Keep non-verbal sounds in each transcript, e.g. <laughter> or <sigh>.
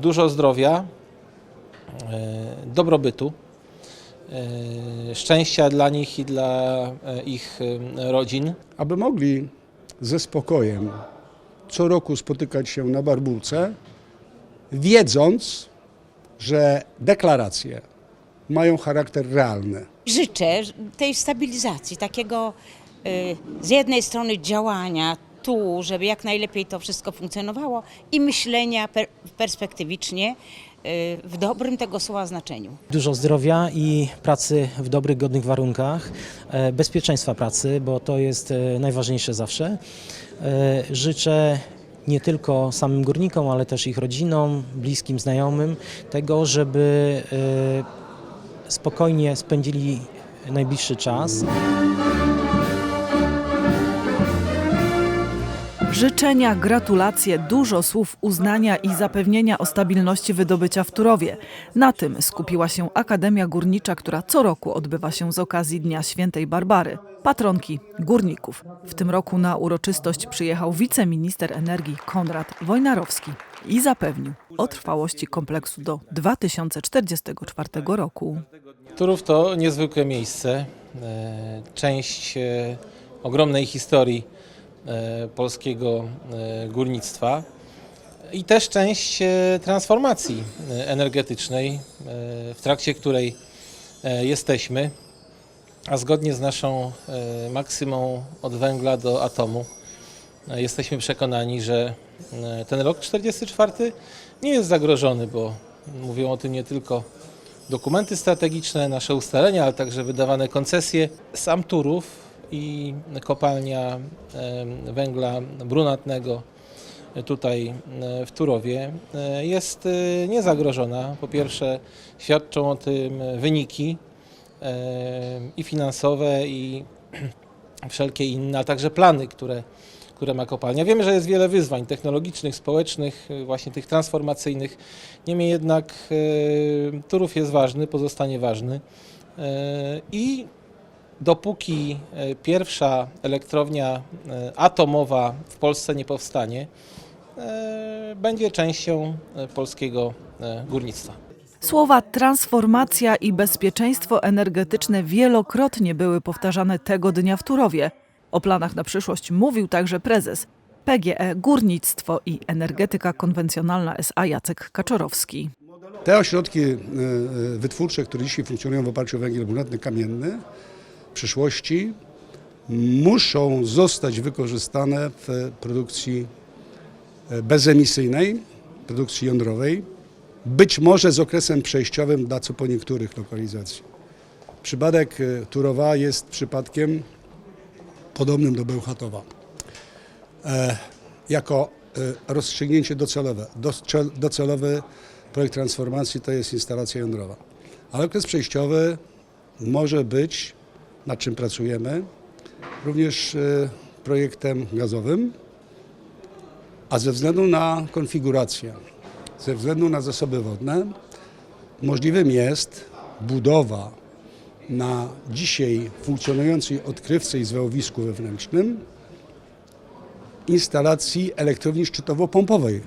Dużo zdrowia, e, dobrobytu, e, szczęścia dla nich i dla e, ich rodzin. aby mogli ze spokojem co roku spotykać się na Barbulce, wiedząc, że deklaracje mają charakter realny. Życzę tej stabilizacji, takiego z jednej strony działania tu, żeby jak najlepiej to wszystko funkcjonowało i myślenia per, perspektywicznie y, w dobrym tego słowa znaczeniu. Dużo zdrowia i pracy w dobrych, godnych warunkach, e, bezpieczeństwa pracy, bo to jest e, najważniejsze zawsze. E, Życzę nie tylko samym górnikom, ale też ich rodzinom, bliskim, znajomym tego, żeby spokojnie spędzili najbliższy czas. Życzenia, gratulacje, dużo słów uznania i zapewnienia o stabilności wydobycia w Turowie. Na tym skupiła się Akademia Górnicza, która co roku odbywa się z okazji Dnia Świętej Barbary, patronki górników. W tym roku na uroczystość przyjechał wiceminister energii Konrad Wojnarowski i zapewnił o trwałości kompleksu do 2044 roku. Turów to niezwykłe miejsce, e, część e, ogromnej historii polskiego e, górnictwa i też część e, transformacji e, energetycznej, e, w trakcie której e, jesteśmy, a zgodnie z naszą e, maksymą od węgla do atomu e, jesteśmy przekonani, że e, ten rok 44 nie jest zagrożony, bo mówią o tym nie tylko dokumenty strategiczne, nasze ustalenia, ale także wydawane koncesje. Sam Turów i kopalnia węgla brunatnego tutaj w Turowie jest e, niezagrożona. Po pierwsze świadczą o tym wyniki i finansowe i <clears throat> wszelkie inne, a także plany, które, które ma kopalnia. Wiemy, że jest wiele wyzwań technologicznych, społecznych, właśnie tych transformacyjnych. Niemniej jednak Turów jest ważny, pozostanie ważny. I dopóki y, pierwsza elektrownia y, atomowa w Polsce nie powstanie, y, będzie częścią polskiego górnictwa. Słowa transformacja i bezpieczeństwo energetyczne wielokrotnie były powtarzane tego dnia w Turowie. O planach na przyszłość mówił także prezes PGE Górnictwo i Energetyka Konwencjonalna SA Jacek Kaczorowski. Te ośrodki e, e, wytwórcze, które dzisiaj funkcjonują w oparciu o węgiel brunatny kamienny, przyszłości muszą zostać wykorzystane w produkcji e, bezemisyjnej, produkcji jądrowej, być może z okresem przejściowym dla co po niektórych lokalizacji. Przypadek e, Turowa jest przypadkiem podobnym do Bełchatowa. E, jako rozstrzygnięcie docelowe. Docel- Docelowy projekt transformacji to jest instalacja jądrowa. Ale okres przejściowy może być, nad czym pracujemy, również e, projektem gazowym, a ze względu na konfigurację, ze względu na zasoby wodne, możliwym jest budowa na dzisiaj funkcjonującej odkrywce i zwałowisku wewnętrznym instalacji elektrowni szczytowo-pompowej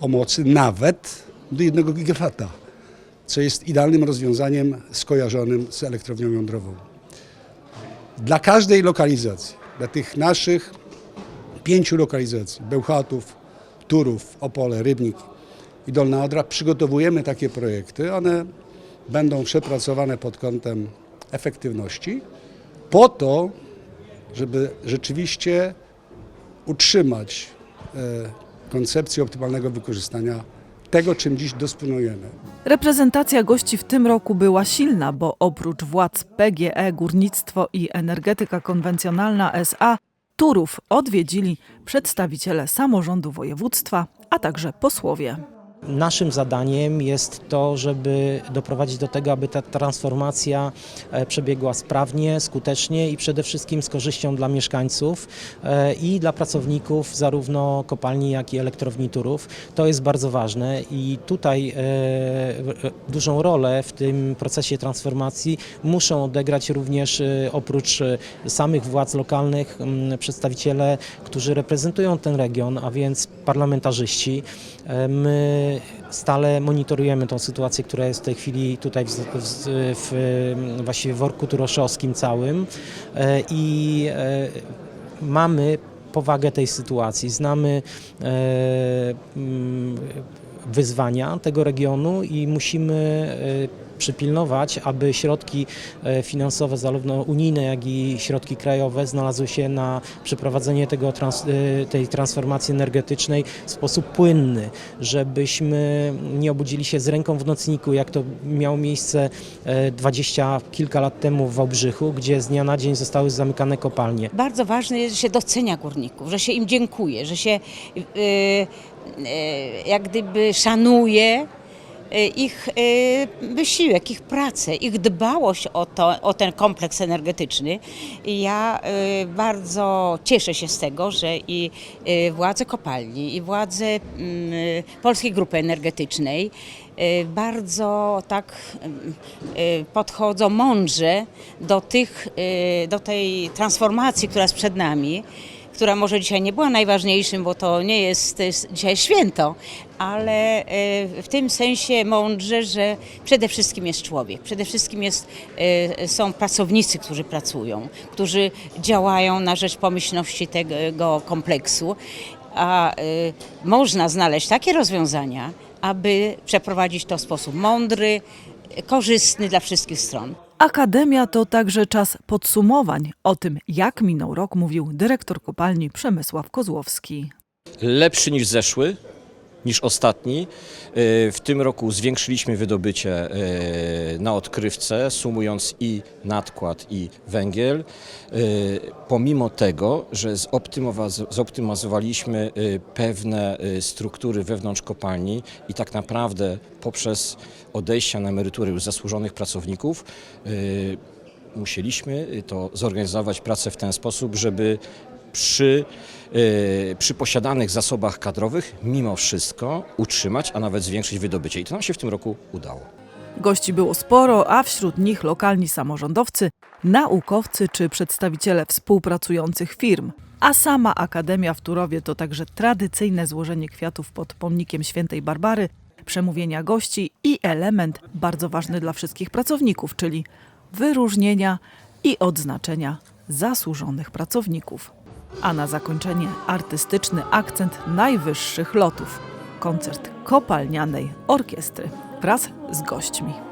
o mocy nawet do 1 gigawata, co jest idealnym rozwiązaniem skojarzonym z elektrownią jądrową. Dla każdej lokalizacji, dla tych naszych pięciu lokalizacji, Bełchatów, Turów, Opole, Rybnik i Dolna Odra, przygotowujemy takie projekty. One będą przepracowane pod kątem efektywności po to, żeby rzeczywiście utrzymać e, koncepcję optymalnego wykorzystania tego, czym dziś dysponujemy. Reprezentacja gości w tym roku była silna, bo oprócz władz PGE Górnictwo i Energetyka Konwencjonalna SA Turów odwiedzili przedstawiciele samorządu województwa, a także posłowie. Naszym zadaniem jest to, żeby doprowadzić do tego, aby ta transformacja e, przebiegła sprawnie, skutecznie i przede wszystkim z korzyścią dla mieszkańców e, i dla pracowników zarówno kopalni, jak i elektrowni Turów. To jest bardzo ważne i tutaj e, dużą rolę w tym procesie transformacji muszą odegrać również oprócz samych władz lokalnych przedstawiciele, którzy reprezentują ten region, a więc parlamentarzyści. E, Stale monitorujemy tą sytuację, która jest w tej chwili tutaj w, w, w właściwie worku turoszowskim całym. E, i e, mamy powagę tej sytuacji, znamy e, wyzwania tego regionu i musimy przypilnować, aby środki e, finansowe, zarówno unijne, jak i środki krajowe, znalazły się na przeprowadzenie tego e, tej transformacji energetycznej w sposób płynny, żebyśmy nie obudzili się z ręką w nocniku, jak to miało miejsce e, dwadzieścia kilka lat temu w Wałbrzychu, gdzie z dnia na dzień zostały zamykane kopalnie. Bardzo ważne jest, że się docenia górników, że się im dziękuje, że się y, y, jak gdyby szanuje ich y, wysiłek, ich pracę, ich dbałość o, to, o ten kompleks energetyczny. I ja y, bardzo cieszę się z tego, że i y, władze kopalni, i władze mm, Polskiej Grupy Energetycznej y, bardzo tak y, y, podchodzą mądrze do, tych, y, do tej transformacji, która jest przed nami która może dzisiaj nie była najważniejszym, bo to nie jest, dzisiaj święto, ale e, w tym sensie mądrze, że przede wszystkim jest człowiek, przede wszystkim jest, e, są pracownicy, którzy pracują, którzy działają na rzecz pomyślności tego kompleksu, a e, można znaleźć takie rozwiązania, aby przeprowadzić to w sposób mądry, korzystny dla wszystkich stron. Akademia to także czas podsumowań. O tym, jak minął rok, mówił dyrektor kopalni Przemysław Kozłowski. lepszy niż zeszły, niż ostatni. E, W tym roku zwiększyliśmy wydobycie e, na odkrywce, sumując i nadkład, i węgiel. E, Pomimo tego, że zoptymalizowaliśmy pewne struktury wewnątrz kopalni i tak naprawdę poprzez odejścia na emerytury już zasłużonych pracowników musieliśmy to zorganizować pracę w ten sposób, żeby przy, e, przy posiadanych zasobach kadrowych mimo wszystko utrzymać, a nawet zwiększyć wydobycie. I to nam się w tym roku udało. Gości było sporo, a wśród nich lokalni samorządowcy, naukowcy czy przedstawiciele współpracujących firm. A sama Akademia w Turowie to także tradycyjne złożenie kwiatów pod pomnikiem świętej Barbary, przemówienia gości i element bardzo ważny dla wszystkich pracowników, czyli wyróżnienia i odznaczenia zasłużonych pracowników. A na zakończenie artystyczny akcent najwyższych lotów koncert kopalnianej orkiestry wraz z gośćmi.